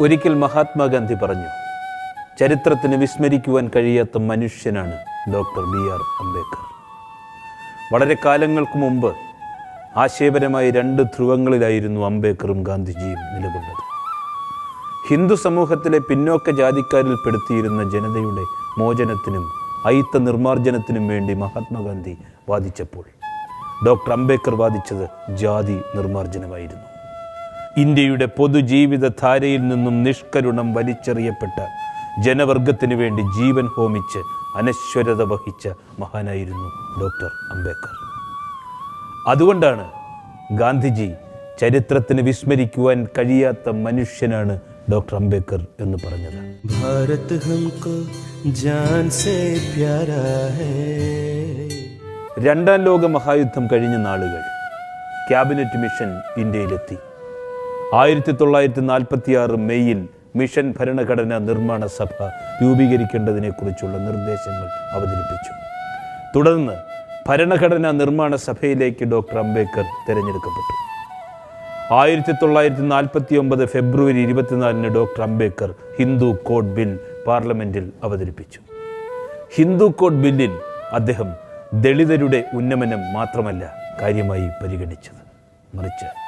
ഒരിക്കൽ മഹാത്മാഗാന്ധി പറഞ്ഞു ചരിത്രത്തിന് വിസ്മരിക്കുവാൻ കഴിയാത്ത മനുഷ്യനാണ് ഡോക്ടർ ബി ആർ അംബേദ്കർ. വളരെ കാലങ്ങൾക്ക് മുമ്പ് ആശയപരമായി രണ്ട് ധ്രുവങ്ങളിലായിരുന്നു അംബേദ്കറും ഗാന്ധിജിയും നിലകൊണ്ടത്. ഹിന്ദു സമൂഹത്തിലെ പിന്നോക്ക ജാതിക്കാരിൽ പെടുത്തിയിരുന്ന ജനതയുടെ മോചനത്തിനും അയിത്ത നിർമ്മാർജനത്തിനും വേണ്ടി മഹാത്മാഗാന്ധി വാദിച്ചപ്പോൾ ഡോക്ടർ അംബേദ്കർ വാദിച്ചത് ജാതി നിർമ്മാർജനമായിരുന്നു. ഇന്ത്യയുടെ പൊതുജീവിതധാരയിൽ നിന്നും നിഷ്കരുണം വലിച്ചെറിയപ്പെട്ട ജനവർഗത്തിന് വേണ്ടി ജീവൻ ഹോമിച്ച് അനശ്വരത വഹിച്ച മഹാനായിരുന്നു ഡോക്ടർ അംബേദ്കർ. അതുകൊണ്ടാണ് ഗാന്ധിജി ചരിത്രത്തിന് വിസ്മരിക്കുവാൻ കഴിയാത്ത മനുഷ്യനാണ് ഡോക്ടർ അംബേദ്കർ എന്ന് പറഞ്ഞത്. ഭാരത് രണ്ടാം ലോക മഹായുദ്ധം കഴിഞ്ഞ നാളുകൾ ക്യാബിനറ്റ് മിഷൻ ഇന്ത്യയിലെത്തി. ആയിരത്തി തൊള്ളായിരത്തി നാൽപ്പത്തി ആറ് മെയ്യിൽ മിഷൻ ഭരണഘടന നിർമ്മാണ സഭ രൂപീകരിക്കേണ്ടതിനെക്കുറിച്ചുള്ള നിർദ്ദേശങ്ങൾ അവതരിപ്പിച്ചു. തുടർന്ന് ഭരണഘടനാ നിർമ്മാണ സഭയിലേക്ക് ഡോക്ടർ അംബേദ്കർ തിരഞ്ഞെടുക്കപ്പെട്ടു. ആയിരത്തി തൊള്ളായിരത്തി നാൽപ്പത്തി ഒമ്പത് ഫെബ്രുവരി ഇരുപത്തിനാലിന് doctor Ambedkar Hindu code bill പാർലമെന്റിൽ അവതരിപ്പിച്ചു. ഹിന്ദു കോഡ് ബില്ലിൽ അദ്ദേഹം ദളിതരുടെ ഉന്നമനം മാത്രമല്ല കാര്യമായി പരിഗണിച്ചത്. മറിച്ച്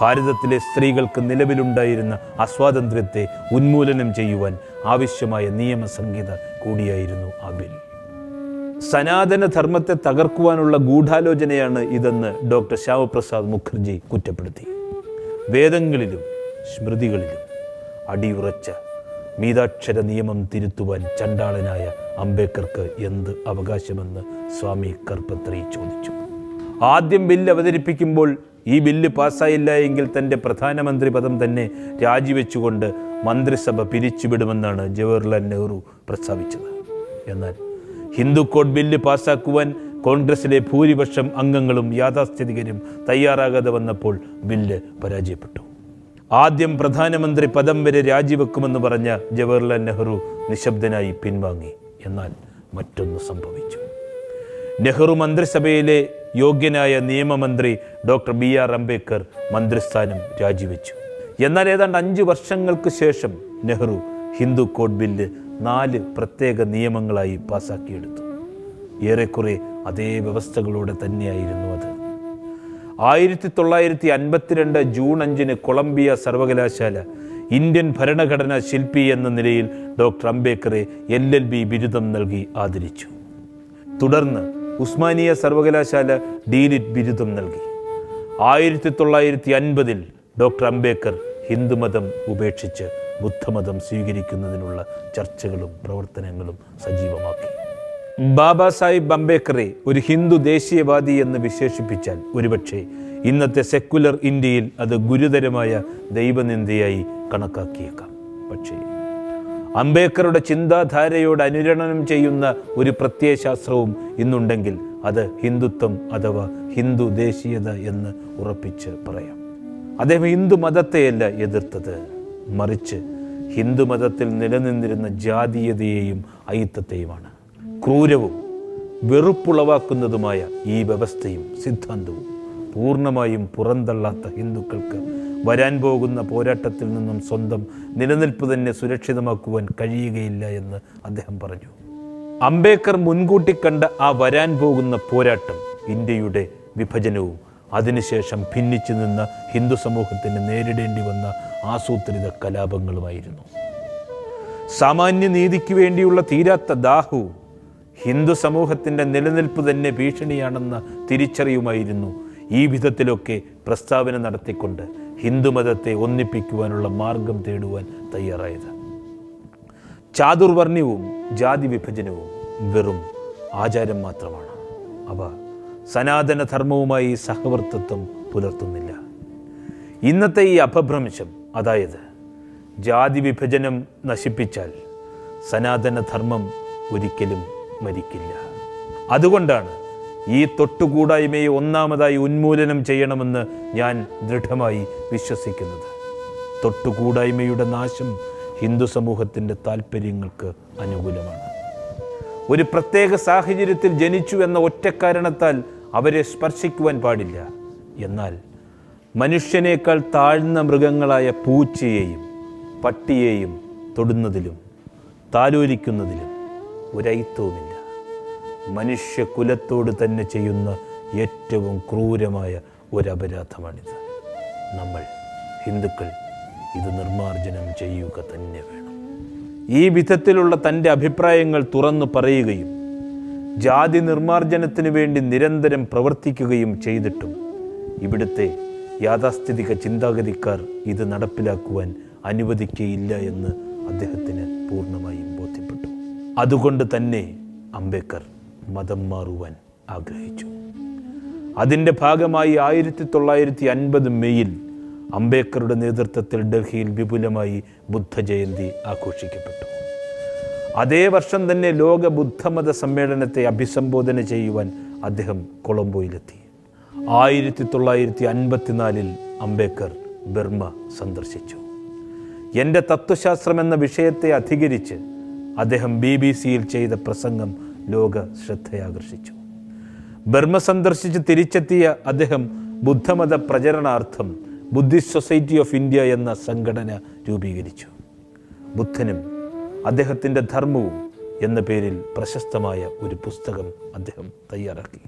ഭാരതത്തിലെ സ്ത്രീകൾക്ക് നിലവിലുണ്ടായിരുന്ന അസ്വാതന്ത്ര്യത്തെ ഉന്മൂലനം ചെയ്യുവാൻ ആവശ്യമായ നിയമസംഹിത കൂടിയായിരുന്നു ആ ബിൽ സനാതന ധർമ്മത്തെ തകർക്കുവാനുള്ള ഗൂഢാലോചനയാണ് ഇതെന്ന് ഡോക്ടർ ശ്യാമപ്രസാദ് മുഖർജി കുറ്റപ്പെടുത്തി. വേദങ്ങളിലും സ്മൃതികളിലും അടിയുറച്ച മീതാക്ഷര നിയമം തിരുത്തുവാൻ ചണ്ടാളനായ അംബേദ്കർക്ക് എന്ത് അവകാശമെന്ന് സ്വാമി കർപ്പത്രി ചോദിച്ചു. ആദ്യം ബില്ല് അവതരിപ്പിക്കുമ്പോൾ ഈ ബില്ല് പാസ്സായില്ല എങ്കിൽ തന്റെ പ്രധാനമന്ത്രി പദം തന്നെ രാജിവെച്ചുകൊണ്ട് മന്ത്രിസഭ പിരിച്ചുവിടുമെന്നാണ് ജവഹർലാൽ നെഹ്റു പ്രസ്താവിച്ചത്. എന്നാൽ ഹിന്ദു കോഡ് ബില്ല് പാസ്സാക്കുവാൻ കോൺഗ്രസിലെ ഭൂരിപക്ഷം അംഗങ്ങളും യാഥാസ്ഥിതികരും തയ്യാറാകാതെ വന്നപ്പോൾ ബില്ല് പരാജയപ്പെട്ടു. ആദ്യം പ്രധാനമന്ത്രി പദം വരെ രാജിവെക്കുമെന്ന് പറഞ്ഞ ജവഹർലാൽ നെഹ്റു നിശബ്ദനായി പിൻവാങ്ങി. എന്നാൽ മറ്റൊന്ന് സംഭവിച്ചു. നെഹ്റു മന്ത്രിസഭയിലെ യോഗ്യനായ നിയമമന്ത്രി ഡോക്ടർ ബി ആർ അംബേദ്കർ മന്ത്രിസ്ഥാനം രാജിവെച്ചു. എന്നാൽ ഏതാണ്ട് അഞ്ച് വർഷങ്ങൾക്ക് ശേഷം നെഹ്റു ഹിന്ദു കോഡ് ബില്ല് നാല് പ്രത്യേക നിയമങ്ങളായി പാസാക്കിയെടുത്തു. ഏറെക്കുറെ അതേ വ്യവസ്ഥകളോടെ തന്നെയായിരുന്നു അത്. ആയിരത്തി തൊള്ളായിരത്തി അൻപത്തിരണ്ട് ജൂൺ അഞ്ചിന് കൊളംബിയ സർവകലാശാല ഇന്ത്യൻ ഭരണഘടനാ ശില്പി എന്ന നിലയിൽ ഡോക്ടർ അംബേദ്കറെ എൽ എൽ ബി ബിരുദം നൽകി ആദരിച്ചു. തുടർന്ന് ഉസ്മാനിയ സർവകലാശാല ഡീലിറ്റ് ബിരുദം നൽകി. ആയിരത്തി തൊള്ളായിരത്തി അൻപതിൽ ഡോക്ടർ അംബേദ്കർ ഹിന്ദുമതം ഉപേക്ഷിച്ച് ബുദ്ധമതം സ്വീകരിക്കുന്നതിനുള്ള ചർച്ചകളും പ്രവർത്തനങ്ങളും സജീവമാക്കി. ബാബാ സാഹിബ് അംബേദ്കറെ ഒരു ഹിന്ദു ദേശീയവാദി എന്ന് വിശേഷിപ്പിച്ചാൽ ഒരുപക്ഷെ ഇന്നത്തെ സെക്കുലർ ഇന്ത്യയിൽ അത് ഗുരുതരമായ ദൈവനിന്ദയായി കണക്കാക്കിയേക്കാം. പക്ഷേ അംബേദ്കറുടെ ചിന്താധാരയോട് അനുരണനം ചെയ്യുന്ന ഒരു പ്രത്യയശാസ്ത്രവും ഇന്നുണ്ടെങ്കിൽ അത് ഹിന്ദുത്വം അഥവാ ഹിന്ദു ദേശീയത എന്ന് ഉറപ്പിച്ച് പറയാം. അദ്ദേഹം ഹിന്ദു മതത്തെയല്ല എതിർത്തത്. മറിച്ച് ഹിന്ദു മതത്തിൽ നിലനിന്നിരുന്ന ജാതീയതയെയും അയിത്തത്തെയുമാണ്. ക്രൂരവും വെറുപ്പുളവാക്കുന്നതുമായ ഈ വ്യവസ്ഥയും സിദ്ധാന്തവും പൂർണമായും പുറന്തള്ളാത്ത ഹിന്ദുക്കൾക്ക് വരാൻ പോകുന്ന പോരാട്ടത്തിൽ നിന്നും സ്വന്തം നിലനിൽപ്പ് തന്നെ സുരക്ഷിതമാക്കുവാൻ കഴിയുകയില്ല എന്ന് അദ്ദേഹം പറഞ്ഞു. അംബേദ്കർ മുൻകൂട്ടി കണ്ട ആ വരാൻ പോകുന്ന പോരാട്ടം ഇന്ത്യയുടെ വിഭജനവും അതിനുശേഷം ഭിന്നിച്ചു നിന്ന ഹിന്ദു സമൂഹത്തിന് നേരിടേണ്ടി വന്ന ആസൂത്രിത കലാപങ്ങളുമായിരുന്നു. സാമാന്യ നീതിക്ക് വേണ്ടിയുള്ള തീരാത്ത ദാഹവും ഹിന്ദു സമൂഹത്തിന്റെ നിലനിൽപ്പ് തന്നെ ഭീഷണിയാണെന്ന തിരിച്ചറിയുമായിരുന്നു ഈ വിധത്തിലൊക്കെ പ്രസ്താവന നടത്തിക്കൊണ്ട് ഹിന്ദുമതത്തെ ഒന്നിപ്പിക്കുവാനുള്ള മാർഗം തേടുവാൻ തയ്യാറായത്. ചാതുർവർണ്യവും ജാതി വിഭജനവും വെറും ആചാരം മാത്രമാണ്. അവ സനാതന ധർമ്മവുമായി സഹവർത്തിത്വം പുലർത്തുന്നില്ല. ഇന്നത്തെ ഈ അപഭ്രംശം അതായത് ജാതി വിഭജനം നശിപ്പിച്ചാൽ സനാതന ധർമ്മം ഒരിക്കലും മരിക്കില്ല. അതുകൊണ്ടാണ് ഈ തൊട്ടുകൂടായ്മയെ ഒന്നാമതായി ഉന്മൂലനം ചെയ്യണമെന്ന് ഞാൻ ദൃഢമായി വിശ്വസിക്കുന്നത്. തൊട്ടുകൂടായ്മയുടെ നാശം ഹിന്ദു സമൂഹത്തിന്റെ താല്പര്യങ്ങൾക്ക് അനുകൂലമാണ്. ഒരു പ്രത്യേക സാഹചര്യത്തിൽ ജനിച്ചു എന്ന ഒറ്റക്കാരണത്താൽ അവരെ സ്പർശിക്കുവാൻ പാടില്ല. എന്നാൽ മനുഷ്യനേക്കാൾ താഴ്ന്ന മൃഗങ്ങളായ പൂച്ചയെയും പട്ടിയെയും തൊടുന്നതിലും താലോലിക്കുന്നതിലും ഒരയിത്തവുമില്ല മനുഷ്യകുലത്തോട് തന്നെ ചെയ്യുന്ന ഏറ്റവും ക്രൂരമായ ഒരപരാധമാണിത്. നമ്മൾ ഹിന്ദുക്കൾ ഇത് നിർമ്മാർജനം ചെയ്യുക തന്നെ വേണം. ഈ വിധത്തിലുള്ള തന്റെ അഭിപ്രായങ്ങൾ തുറന്നു പറയുകയും ജാതി നിർമ്മാർജനത്തിന് വേണ്ടി നിരന്തരം പ്രവർത്തിക്കുകയും ചെയ്തിട്ടും ഇവിടുത്തെ യാഥാസ്ഥിതിക ചിന്താഗതിക്കാർ ഇത് നടപ്പിലാക്കുവാൻ അനുവദിക്കുകയില്ല എന്ന് അദ്ദേഹത്തിന് പൂർണമായും ബോധ്യപ്പെട്ടു. അതുകൊണ്ട് തന്നെ അംബേദ്കർ മതം മാറുവാൻ ആഗ്രഹിച്ചു. അതിന്റെ ഭാഗമായി ആയിരത്തി തൊള്ളായിരത്തി അൻപത് മെയ്യിൽ അംബേദ്കറുടെ നേതൃത്വത്തിൽ ഡൽഹിയിൽ വിപുലമായി ബുദ്ധജയന്തി ആഘോഷിക്കപ്പെട്ടു. അതേ വർഷം തന്നെ ലോക ബുദ്ധമത സമ്മേളനത്തെ അഭിസംബോധന ചെയ്യുവാൻ അദ്ദേഹം കൊളംബോയിലെത്തി. ആയിരത്തി തൊള്ളായിരത്തി അൻപത്തിനാലിൽ അംബേദ്കർ ബർമ്മ സന്ദർശിച്ചു. എന്റെ തത്വശാസ്ത്രം എന്ന വിഷയത്തെ അധികരിച്ച് അദ്ദേഹം ബി ബി സിയിൽ ചെയ്ത പ്രസംഗം ലോക ശ്രദ്ധയാകർഷിച്ചു ബർമ്മ സന്ദർശിച്ച് തിരിച്ചെത്തിയ അദ്ദേഹം ബുദ്ധമത പ്രചരണാർത്ഥം ബുദ്ധിസ്റ്റ് സൊസൈറ്റി ഓഫ് ഇന്ത്യ എന്ന സംഘടന രൂപീകരിച്ചു. ബുദ്ധനും അദ്ദേഹത്തിന്റെ ധർമ്മവും എന്ന പേരിൽ പ്രശസ്തമായ ഒരു പുസ്തകം അദ്ദേഹം തയ്യാറാക്കി.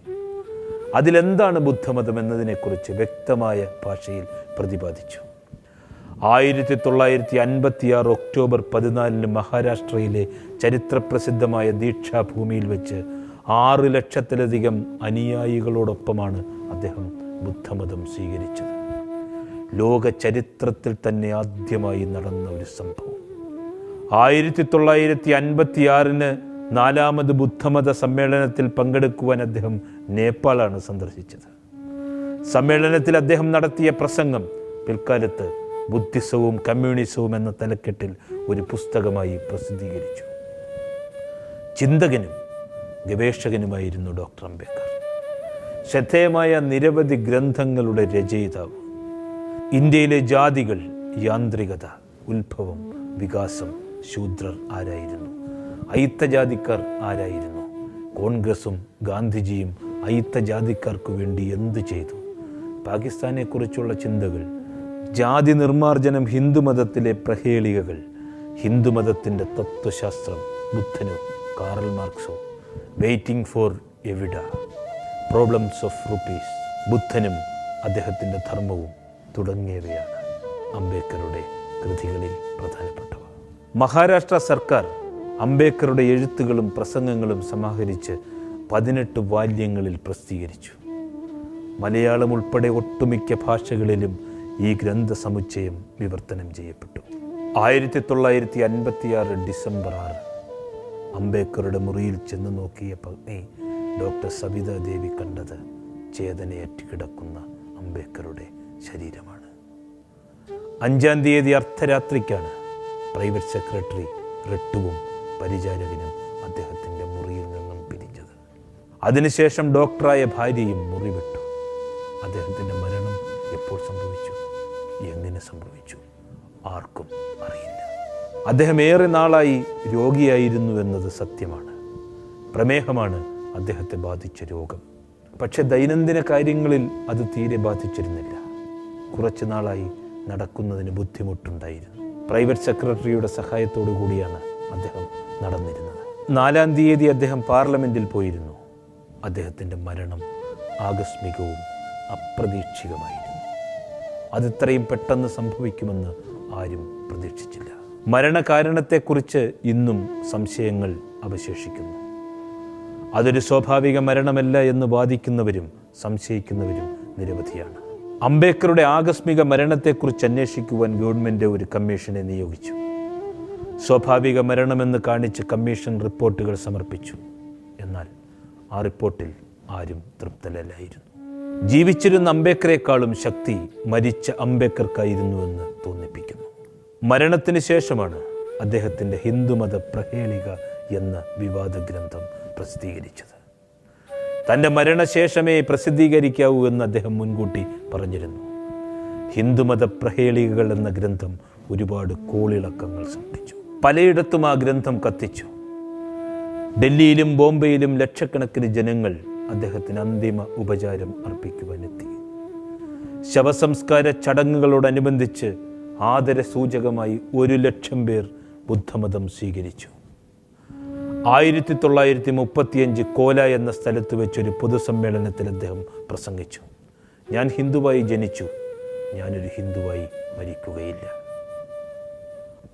അതിലെന്താണ് ബുദ്ധമതം എന്നതിനെക്കുറിച്ച് വ്യക്തമായ ഭാഷയിൽ പ്രതിപാദിച്ചു. ആയിരത്തി തൊള്ളായിരത്തി അൻപത്തിയാറ് ഒക്ടോബർ പതിനാലിന് മഹാരാഷ്ട്രയിലെ ചരിത്രപ്രസിദ്ധമായ ദീക്ഷാഭൂമിയിൽ വെച്ച് ആറ് ലക്ഷത്തിലധികം അനുയായികളോടൊപ്പമാണ് അദ്ദേഹം ബുദ്ധമതം സ്വീകരിച്ചത്. ലോക ചരിത്രത്തിൽ തന്നെ ആദ്യമായി നടന്ന ഒരു സംഭവം. ആയിരത്തി തൊള്ളായിരത്തി അൻപത്തിയാറിന് നാലാമത് ബുദ്ധമത സമ്മേളനത്തിൽ പങ്കെടുക്കുവാൻ അദ്ദേഹം നേപ്പാളാണ് സന്ദർശിച്ചത്. സമ്മേളനത്തിൽ അദ്ദേഹം നടത്തിയ പ്രസംഗം പിൽക്കാലത്ത് ബുദ്ധിസവും കമ്മ്യൂണിസവും എന്ന തലക്കെട്ടിൽ ഒരു പുസ്തകമായി പ്രസിദ്ധീകരിച്ചു. ചിന്തകനും ഗവേഷകനുമായിരുന്നു ഡോക്ടർ അംബേദ്കർ. ശ്രദ്ധേയമായ നിരവധി ഗ്രന്ഥങ്ങളുടെ രചയിതാവ് ഇന്ത്യയിലെ ജാതികൾ യാന്ത്രികത ഉത്ഭവം വികാസം ശൂദ്രർ ആരായിരുന്നു? അയിത്തജാതിക്കാർ ആരായിരുന്നു? കോൺഗ്രസും ഗാന്ധിജിയും അയിത്തജാതിക്കാർക്ക് വേണ്ടി എന്തു ചെയ്തു? പാകിസ്ഥാനെക്കുറിച്ചുള്ള ചിന്തകൾ ജാതി നിർമ്മാർജനം ഹിന്ദുമതത്തിലെ പ്രഹേളികകൾ. ഹിന്ദുമതത്തിന്റെ തത്വശാസ്ത്രം ബുദ്ധനോ കാറൽ മാർക്സോ വെയിറ്റിംഗ് ഫോർ എവിഡ പ്രോബ്ലംസ് ഓഫ് റുപ്പീസ് ബുദ്ധനും അദ്ദേഹത്തിന്റെ ധർമ്മവും തുടങ്ങിയവയാണ് അംബേദ്കറുടെ കൃതികളിൽ പ്രധാനപ്പെട്ടവ. മഹാരാഷ്ട്ര സർക്കാർ അംബേദ്കറുടെ എഴുത്തുകളും പ്രസംഗങ്ങളും സമാഹരിച്ച് പതിനെട്ട് വാല്യങ്ങളിൽ പ്രസിദ്ധീകരിച്ചു. മലയാളം ഉൾപ്പെടെ ഒട്ടുമിക്ക ഭാഷകളിലും ഈ ഗ്രന്ഥസമുച്ചയം വിവർത്തനം ചെയ്യപ്പെട്ടു. ആയിരത്തി തൊള്ളായിരത്തി അൻപത്തിയാറ് ഡിസംബർ ആറ് അംബേദ്കറുടെ മുറിയിൽ ചെന്ന് നോക്കിയ പത്നി ഡോക്ടർ സബിതാ ദേവി കണ്ടത് ചേതനയറ്റ് കിടക്കുന്ന അംബേദ്കറുടെ ശരീരമാണ്. അഞ്ചാം തീയതി അർദ്ധരാത്രിക്കാണ് പ്രൈവറ്റ് സെക്രട്ടറി റെട്ടുവും പരിചാരകനും അദ്ദേഹത്തിന്റെ മുറിയിൽ നിന്നും പിരിഞ്ഞത്. അതിനുശേഷം ഡോക്ടറായ ഭാര്യയും മുറി വിട്ടു അദ്ദേഹത്തിന്റെ മരണം എപ്പോൾ സംഭവിച്ചു? എങ്ങനെ സംഭവിച്ചു? ആർക്കും അറിയില്ല. അദ്ദേഹം ഏറെ നാളായി രോഗിയായിരുന്നു എന്നത് സത്യമാണ്. പ്രമേഹമാണ് അദ്ദേഹത്തെ ബാധിച്ച രോഗം. പക്ഷെ ദൈനംദിന കാര്യങ്ങളിൽ അത് തീരെ ബാധിച്ചിരുന്നില്ല. കുറച്ചു നാളായി നടക്കുന്നതിന് ബുദ്ധിമുട്ടുണ്ടായിരുന്നു. പ്രൈവറ്റ് സെക്രട്ടറിയുടെ സഹായത്തോടു കൂടിയാണ് അദ്ദേഹം നടന്നിരുന്നത്. നാലാം തീയതി അദ്ദേഹം പാർലമെന്റിൽ പോയിരുന്നു. അദ്ദേഹത്തിന്റെ മരണം ആകസ്മികവും അപ്രതീക്ഷിതമായിരുന്നു അതിത്രയും പെട്ടെന്ന് സംഭവിക്കുമെന്ന് ആരും പ്രതീക്ഷിച്ചില്ല. മരണകാരണത്തെക്കുറിച്ച് ഇന്നും സംശയങ്ങൾ അവശേഷിക്കുന്നു. അതൊരു സ്വാഭാവിക മരണമല്ല എന്ന് വാദിക്കുന്നവരും സംശയിക്കുന്നവരും നിരവധിയാണ്. അംബേദ്കറുടെ ആകസ്മിക മരണത്തെക്കുറിച്ച് അന്വേഷിക്കുവാൻ ഗവൺമെന്റ് ഒരു കമ്മീഷനെ നിയോഗിച്ചു. സ്വാഭാവിക മരണമെന്ന് കാണിച്ച് കമ്മീഷൻ റിപ്പോർട്ടുകൾ സമർപ്പിച്ചു. എന്നാൽ ആ റിപ്പോർട്ടിൽ ആരും തൃപ്തരല്ലായിരുന്നു ജീവിച്ചിരുന്ന അംബേദ്കറേക്കാളും ശക്തി മരിച്ച അംബേദ്കർക്കായിരുന്നുവെന്ന് തോന്നിപ്പിക്കുന്നു. മരണത്തിന് ശേഷമാണ് അദ്ദേഹത്തിന്റെ ഹിന്ദുമത പ്രഹേളിക എന്ന വിവാദ ഗ്രന്ഥം പ്രസിദ്ധീകരിച്ചത്. തന്റെ മരണശേഷമേ പ്രസിദ്ധീകരിക്കാവൂ എന്ന് അദ്ദേഹം മുൻകൂട്ടി പറഞ്ഞിരുന്നു. ഹിന്ദുമത പ്രഹേളികകൾ എന്ന ഗ്രന്ഥം ഒരുപാട് കോളിളക്കങ്ങൾ സൃഷ്ടിച്ചു. പലയിടത്തും ആ ഗ്രന്ഥം കത്തിച്ചു. ഡൽഹിയിലും ബോംബെയിലും ലക്ഷക്കണക്കിന് ജനങ്ങൾ അദ്ദേഹത്തിന് അന്തിമ ഉപചാരം അർപ്പിക്കുവാനെത്തി. ശവസംസ്കാര ചടങ്ങുകളോടനുബന്ധിച്ച് ആദരസൂചകമായി ഒരു ലക്ഷം പേർ ബുദ്ധമതം സ്വീകരിച്ചു. ആയിരത്തി തൊള്ളായിരത്തി മുപ്പത്തിയഞ്ച് കോല എന്ന സ്ഥലത്ത് വെച്ചൊരു പൊതുസമ്മേളനത്തിൽ അദ്ദേഹം പ്രസംഗിച്ചു. ഞാൻ ഹിന്ദുവായി ജനിച്ചു. ഞാനൊരു ഹിന്ദുവായി മരിക്കുകയില്ല.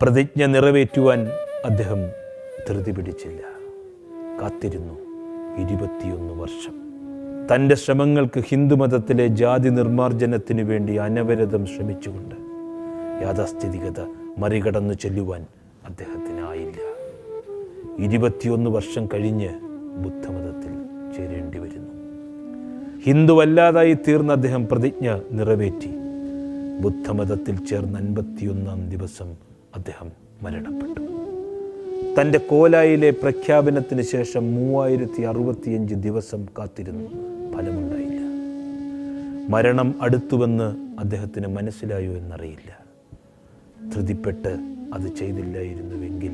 പ്രതിജ്ഞ നിറവേറ്റുവാൻ അദ്ദേഹം ധൃതി പിടിച്ചില്ല. കാത്തിരുന്നു. ഇരുപത്തിയൊന്ന് വർഷം. തന്റെ ശ്രമങ്ങൾക്ക് ഹിന്ദുമതത്തിലെ ജാതി നിർമ്മാർജനത്തിനു വേണ്ടി അനവരതം ശ്രമിച്ചുകൊണ്ട് യാഥാസ്ഥിതികത മറികടന്നു ചെല്ലുവാൻ അദ്ദേഹത്തിനായില്ല. ഇരുപത്തിയൊന്ന് വർഷം കഴിഞ്ഞ് ബുദ്ധമതത്തിൽ ചേരേണ്ടി വരുന്നു. ഹിന്ദുവല്ലാതായി തീർന്ന അദ്ദേഹം പ്രതിജ്ഞ നിറവേറ്റി. ബുദ്ധമതത്തിൽ ചേർന്ന അൻപത്തിയൊന്നാം ദിവസം അദ്ദേഹം മരണപ്പെട്ടു. തന്റെ കോലായിലെ പ്രഖ്യാപനത്തിന് ശേഷം മൂവായിരത്തി അറുപത്തിയഞ്ച് ദിവസം കാത്തിരുന്നു. ഫലമുണ്ടായില്ല. മരണം അടുത്തുവെന്ന് അദ്ദേഹത്തിന് മനസ്സിലായോ എന്നറിയില്ല. ധൃതിപ്പെട്ട് അത് ചെയ്തില്ലായിരുന്നുവെങ്കിൽ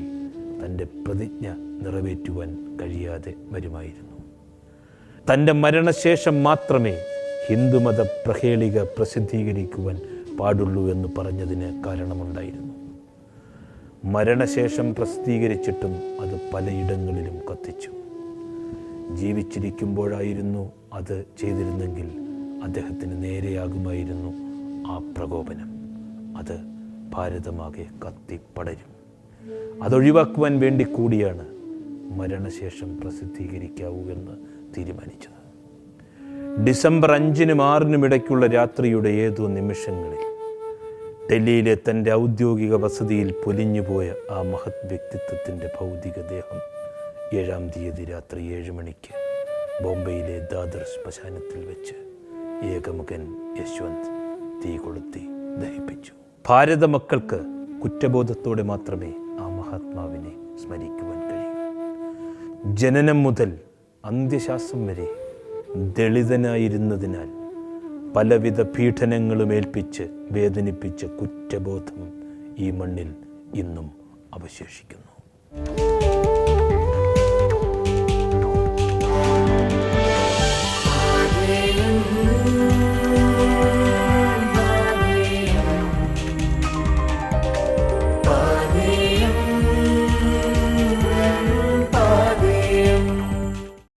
തന്റെ പ്രതിജ്ഞ നിറവേറ്റുവാൻ കഴിയാതെ വരുമായിരുന്നു. തന്റെ മരണശേഷം മാത്രമേ ഹിന്ദുമത പ്രഹേളിക പ്രസിദ്ധീകരിക്കുവാൻ പാടുള്ളൂ എന്ന് പറഞ്ഞതിന് കാരണമുണ്ടായിരുന്നു. മരണശേഷം പ്രസിദ്ധീകരിച്ചിട്ടും അത് പലയിടങ്ങളിലും കത്തിച്ചു. ജീവിച്ചിരിക്കുമ്പോഴായിരുന്നു അത് ചെയ്തിരുന്നെങ്കിൽ അദ്ദേഹത്തിന് നേരെയാകുമായിരുന്നു ആ പ്രകോപനം. അത് ഭാരതമാകെ കത്തിപ്പടരും. അതൊഴിവാക്കുവാൻ വേണ്ടി കൂടിയാണ് മരണശേഷം പ്രസിദ്ധീകരിക്കാവൂ എന്ന് തീരുമാനിച്ചത്. ഡിസംബർ അഞ്ചിനും ആറിനും ഇടയ്ക്കുള്ള രാത്രിയുടെ ഏതോ നിമിഷങ്ങളിൽ ഡൽഹിയിലെ തന്റെ ഔദ്യോഗിക വസതിയിൽ പൊലിഞ്ഞുപോയ ആ മഹത് വ്യക്തിത്വത്തിന്റെ ഭൗതികദേഹം ഏഴാം തീയതി രാത്രി ഏഴ് മണിക്ക് ബോംബെയിലെ ദാദർ ശ്മശാനത്തിൽ വെച്ച് ഏകമുഖൻ യശ്വന്ത് തീ കൊളുത്തി ദഹിപ്പിച്ചു. ഭാരത മക്കൾക്ക് കുറ്റബോധത്തോടെ മാത്രമേ ആ മഹാത്മാവിനെ സ്മരിക്കുവാൻ കഴിയൂ. ജനനം മുതൽ അന്ത്യശാസം വരെ ദളിതനായിരുന്നതിനാൽ പലവിധ പീഡനങ്ങളും ഏൽപ്പിച്ച് വേദനിപ്പിച്ച കുറ്റബോധം ഈ മണ്ണിൽ ഇന്നും അവശേഷിക്കുന്നു.